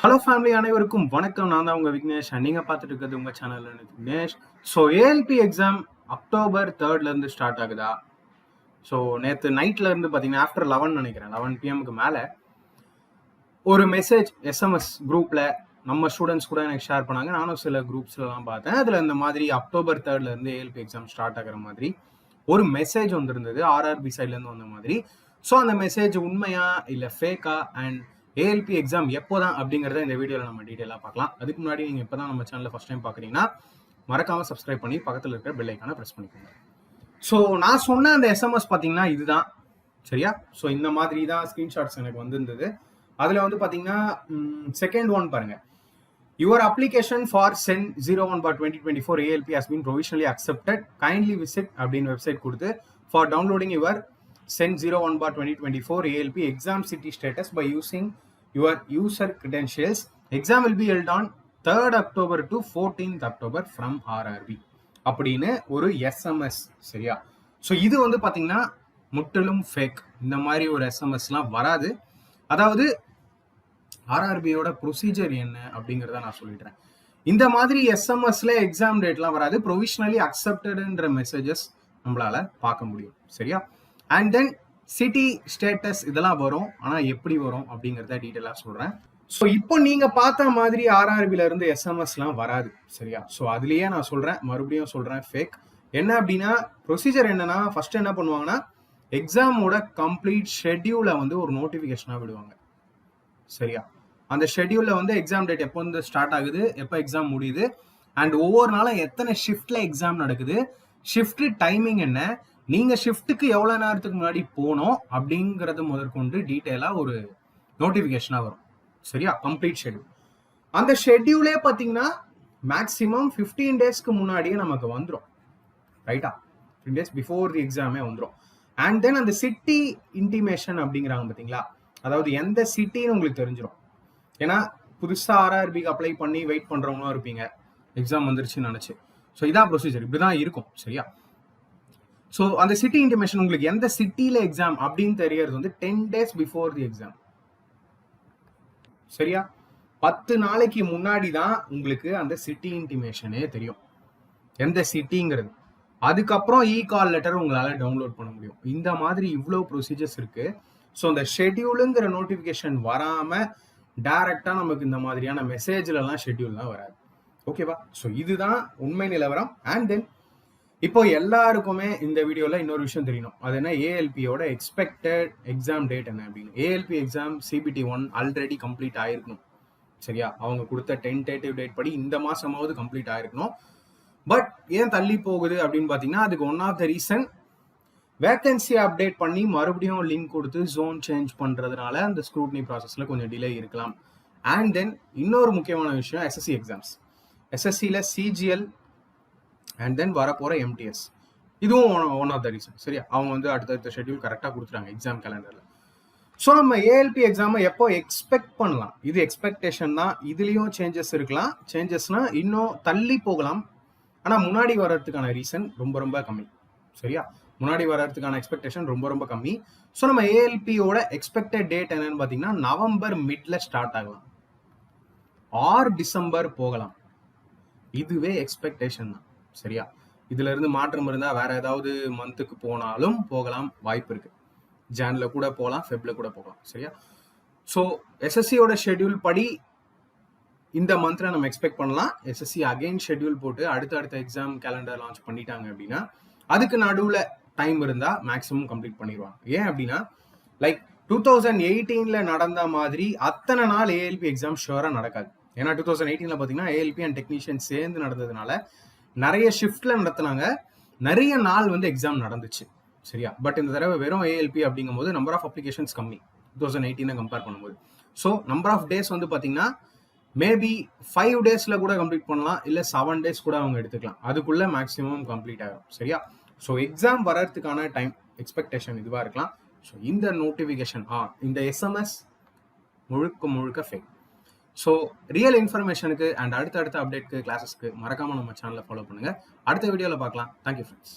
Hello family அனைவருக்கும் வணக்கம். நான் தான் உங்கள் விக்னேஷ். and நீங்க பார்த்துட்டு இருக்கிறது உங்கள் channel Vignesh. So ALP exam October தேர்ட்லேருந்து start ஆகுதா? ஸோ நேற்று நைட்ல இருந்து பார்த்தீங்கன்னா ஆஃப்டர் லெவன் நினைக்கிறேன். லெவன் பிஎம்க்கு மேலே ஒரு மெசேஜ் எஸ்எம்எஸ் குரூப்பில் நம்ம ஸ்டூடெண்ட்ஸ் கூட எனக்கு ஷேர் பண்ணாங்க. நானும் சில குரூப்ஸ்லாம் பார்த்தேன். அதில் இந்த மாதிரி அக்டோபர் தேர்ட்லேருந்து ஏஎல்பி எக்ஸாம் ஸ்டார்ட் ஆகிற மாதிரி ஒரு மெசேஜ் வந்திருந்தது. ஆர்ஆர்பி சைட்லேருந்து வந்த மாதிரி. ஸோ அந்த மெசேஜ் உண்மையா இல்லை ஃபேக்கா அண்ட் ஏஎல்பி எக்ஸாம் எப்போ தான் அப்படிங்கிறத இந்த வீடியோவில் நம்ம டீட்டெயிலாக பார்க்கலாம். அதுக்கு முன்னாடி நீங்கள் இப்போ தான் நம்ம சேனலில் ஃபஸ்ட் டைம் பார்க்குறீங்கன்னா மறக்காமல் சப்ஸ்கிரைப் பண்ணி பக்கத்தில் இருக்கிற பெல் ஐக்கானை ப்ரெஸ் பண்ணிக்கோங்க. ஸோ நான் சொன்ன அந்த எஸ்எம்எஸ் பார்த்தீங்கன்னா இதுதான். சரியா? ஸோ இந்த மாதிரி தான் ஸ்க்ரீன்ஷாட்ஸ் எனக்கு வந்திருந்தது. அதில் வந்து பார்த்தீங்கன்னா செகண்ட் ஒன் பாருங்க. Your application for CEN zero one bar twenty twenty four ALP has been provisionally accepted kindly visit அப்படின்னு வெப்சைட் கொடுத்து for downloading your CEN zero one bar twenty twenty four ALP exam city status by using your user credentials. Exam will be held on third October to fourteenth October from RRB அப்படின்னு ஒரு SMS சரியா? So இது வந்து பார்த்தீங்கன்னா முற்றிலும் fake இந்த மாதிரி ஒரு எஸ்எம்எஸ்லாம் வராது. அதாவது ஆர்ஆர்பியோட ப்ரொசீஜர் என்ன அப்படிங்கிறத நான் சொல்லிடுறேன். இந்த மாதிரி எஸ்எம்எஸ்ல எக்ஸாம் டேட்லாம் வராது. ப்ரொவிஷனலி அக்செப்டடுன்ற மெசேஜஸ் நம்மளால பார்க்க முடியும் சரியா? அண்ட் தென் சிட்டி ஸ்டேட்டஸ் இதெல்லாம் வரும். ஆனால் எப்படி வரும் அப்படிங்கிறத டீட்டெயிலாக சொல்கிறேன் ஸோ இப்போ நீங்கள் பார்த்த மாதிரி ஆர்ஆர்பிலேருந்து எஸ்எம்எஸ்லாம் வராது சரியா? ஸோ அதுலேயே நான் சொல்கிறேன் மறுபடியும் சொல்கிறேன் ஃபேக் என்ன அப்படின்னா ப்ரொசீஜர் என்னன்னா ஃபர்ஸ்ட் என்ன பண்ணுவாங்கன்னா எக்ஸாமோட கம்ப்ளீட் ஷெட்யூலை வந்து ஒரு நோட்டிஃபிகேஷனாக விடுவாங்க சரியா? அந்த ஷெட்யூலில் வந்து எக்ஸாம் டேட் எப்போ வந்து ஸ்டார்ட் ஆகுது எப்போ எக்ஸாம் முடியுது அண்ட் ஒவ்வொரு நாளும் எத்தனை ஷிஃப்டில் எக்ஸாம் நடக்குது ஷிஃப்ட் டைமிங் என்ன நீங்கள் ஷிஃப்ட்டுக்கு எவ்வளோ நேரத்துக்கு முன்னாடி போனோம் அப்படிங்கிறது முதற்கொண்டு டீட்டெயிலாக ஒரு நோட்டிஃபிகேஷனாக வரும். சரியா? கம்ப்ளீட் ஷெட்யூல் அந்த ஷெட்யூலே பார்த்தீங்கன்னா மேக்ஸிமம் ஃபிஃப்டீன் டேஸ்க்கு முன்னாடியே நமக்கு வந்துடும் ரைட்டா ஃபிஃப்டீன் டேஸ் பிஃபோர் தி எக்ஸாமே வந்துடும் அண்ட் தென் அந்த சிட்டி இன்டிமேஷன் அப்படிங்கிறாங்க பார்த்தீங்களா? அதாவது எந்த சிட்டின்னு உங்களுக்கு தெரிஞ்சிடும் ஏன்னா புதுசாக ஆர்ஆர்பிக்கு அப்ளை பண்ணி வெயிட் பண்ணுறவங்களும் இருப்பீங்க. எக்ஸாம் வந்துருச்சுன்னு நினச்சி. ஸோ இதான் ப்ரொசீஜர் இப்படி தான் இருக்கும். சரியா? ஸோ அந்த சிட்டி இன்டிமேஷன் உங்களுக்கு எந்த சிட்டியில் எக்ஸாம் அப்படின்னு தெரியறது வந்து ten days before the exam சரியா? பத்து நாளைக்கு முன்னாடி தான் உங்களுக்கு அந்த சிட்டி இன்டிமேஷனே தெரியும். எந்த சிட்டிங்கிறது அதுக்கப்புறம் இ கால் லெட்டர் உங்களால் டவுன்லோட் பண்ண முடியும். இந்த மாதிரி இவ்வளோ ப்ரொசீஜர்ஸ் இருக்கு. ஸோ அந்த ஷெட்யூலுங்கிற நோட்டிஃபிகேஷன் வராமல் டைரக்டாக நமக்கு இந்த மாதிரியான மெசேஜ்லலாம் ஷெட்யூல்லாம் வராது. ஓகேவா ஸோ இதுதான் உண்மை நிலவரம். அண்ட் தென் இப்போ எல்லாருக்குமே இந்த வீடியோவில் இன்னொரு விஷயம் தெரியணும். அது என்ன? ஏஎல்பியோட எக்ஸ்பெக்டட் எக்ஸாம் டேட் என்ன அப்படின்னு. ALP exam CBT one already complete ஆயிருக்கணும். சரியா? அவங்க கொடுத்த டென்டேட்டிவ் டேட் படி இந்த மாசமாவது கம்ப்ளீட் ஆயிருக்கணும். பட் ஏன் தள்ளி போகுது அப்படின்னு பார்த்தீங்கன்னா அதுக்கு one of the reason vacancy update பண்ணி மறுபடியும் லிங்க் கொடுத்து ஜோன் சேஞ்ச் பண்ணுறதுனால அந்த ஸ்க்ரூட்னி ப்ராசஸில் கொஞ்சம் டிலே இருக்கலாம். அண்ட் தென் இன்னொரு முக்கியமான விஷயம் எஸ்எஸ்சி எக்ஸாம்ஸ் எஸ்எஸ்சியில் சிஜிஎல் அண்ட் தென் வரப்போகிற எம்டிஎஸ் இதுவும் ஒன் ஆஃப் த ரீசன் சரியா? அவங்க வந்து அடுத்தடுத்த ஷெட்யூல் கரெக்டாக கொடுத்துறாங்க எக்ஸாம் கேலண்டரில் ஸோ நம்ம ஏஎல்பி எக்ஸாமை எப்போ எக்ஸ்பெக்ட் பண்ணலாம்? இது எக்ஸ்பெக்டேஷன் தான். இதுலேயும் சேஞ்சஸ் இருக்கலாம். சேஞ்சஸ்னால் இன்னும் தள்ளி போகலாம். ஆனால் முன்னாடி வர்றதுக்கான ரீசன் ரொம்ப ரொம்ப கம்மி. சரியா? முன்னாடி வர்றதுக்கான எக்ஸ்பெக்டேஷன் ரொம்ப ரொம்ப கம்மி. ஸோ நம்ம ஏஎல்பியோட எக்ஸ்பெக்டட் டேட் என்னன்னு பார்த்தீங்கன்னா நவம்பர் மிட்ல ஸ்டார்ட் ஆகலாம். ஆர் டிசம்பர் போகலாம். இதுவே எக்ஸ்பெக்டேஷன் தான். சரியா? இதுல இருந்து மாற்றம் இருந்தா வேற ஏதாவது மந்த்துக்கு போனாலும் போகலாம் வாய்ப்பு இருக்கு. ஜான்ல கூட போகலாம் ஃபெப்ல கூட போகலாம் சரியா? ஸோ எஸ்எஸ்சியோட ஷெட்யூல் படி இந்த மந்த்ல நம்ம எக்ஸ்பெக்ட் பண்ணலாம். எஸ்எஸ்சி அகைன் ஷெட்யூல் போட்டு அடுத்த அடுத்த எக்ஸாம் கேலண்டர் லான்ச் பண்ணிட்டாங்க அப்படின்னா அதுக்கு நடுவில் டைம் இருந்தால் மேக்ஸிமம் கம்ப்ளீட் பண்ணிடுவாங்க. ஏன் அப்படின்னா லைக் டூ தௌசண்ட் எயிட்டீனில் நடந்த மாதிரி அத்தனை நாள் ஏஎல்பி எக்ஸாம் ஷுவராக நடக்காது. ஏன்னா டூ தௌசண்ட் எயிட்டீனில் பார்த்தீங்கன்னா ஏஎல்பி அண்ட் டெக்னீஷியன் சேர்ந்து நடந்ததுனால நிறைய ஷிஃப்ட்ல நடத்துனாங்க. நிறைய நாள் வந்து எக்ஸாம் நடந்துச்சு. சரியா? பட் இந்த தடவை வெறும் ஏஎல்பி அப்படிங்கும்போது நம்பர் ஆஃப் அப்ளிகேஷன்ஸ் கம்மி. டூ தௌசண்ட் எயிட்டீனை கம்பேர் பண்ணும்போது. ஸோ நம்பர் ஆஃப் டேஸ் வந்து பார்த்தீங்கன்னா மேபி ஃபைவ் டேஸில் கூட கம்ப்ளீட் பண்ணலாம். இல்லை செவன் டேஸ் கூட அவங்க எடுத்துக்கலாம். அதுக்குள்ளே மேக்ஸிமம் கம்ப்ளீட் ஆகும் சரியா? ஸோ எக்ஸாம் வர்றதுக்கான டைம் எக்ஸ்பெக்டேஷன் இதுவாக இருக்கலாம். ஸோ இந்த நோட்டிஃபிகேஷன் ஆ இந்த எஸ்எம்எஸ் முழுக்க முழுக்க ஃபேக் ஸோ ரியல் இன்ஃபர்மேஷனுக்கு அண்ட் அடுத்த அடுத்த அப்டேட்க்கு கிளாஸஸ்க்கு மறக்காமல் நம்ம சேனலை ஃபாலோ பண்ணுங்கள் அடுத்த வீடியோவில் பார்க்கலாம். Thank you friends